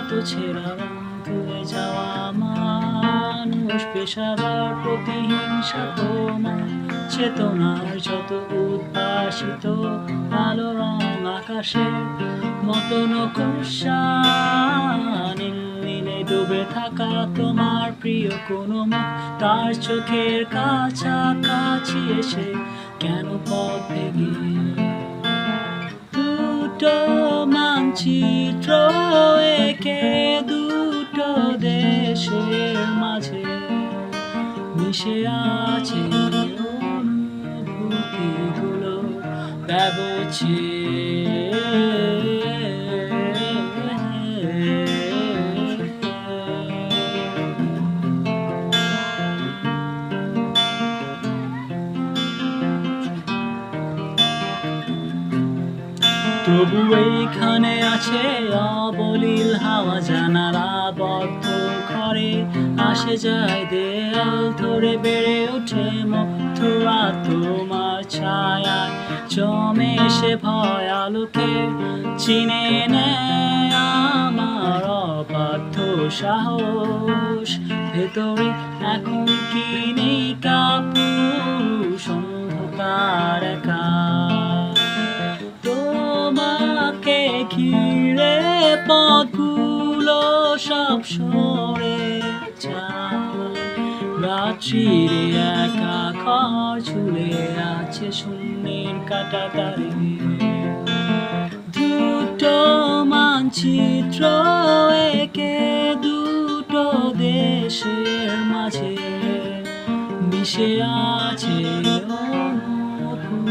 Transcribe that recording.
কত ছেঁড়া রং ধুয়ে যাওয়া মানুষ, পেশাদার প্রতিহিংসা তোমার চেতনার যত উদ্ভাসিত আলো রং আকাশের মতন নীলে ডুবে থাকা তোমার প্রিয় কোনো মুখ, তার চোখের কাছাকাছি এসে কেন পথ ভেঙে? দুটো মানচিত্র একে দুটো দেশের মাঝে মিশে আছে অনুভূতিগুলো ব্যবছে। তবু এইখানে আছে অবলীল হাওয়া, জানালা বদ্ধ ঘরে আসে যায় দেয়াল, ধরে বেড়ে ওঠে মথুরা তোমার ছায়ায় জমে এসে ভয় আলোকে চিনে নেয় আমার অবাধ্য সাহস। ভেতরে এখন কি নেই কাপুরুষ পথগুলো সব সরে যায়। একা ঘর ঝুলে আছে শূন্যের কাটা তারে। দুটো মানচিত্র একে দুটো দেশের মাঝে। মিশে আছে অনুভূতিগুলো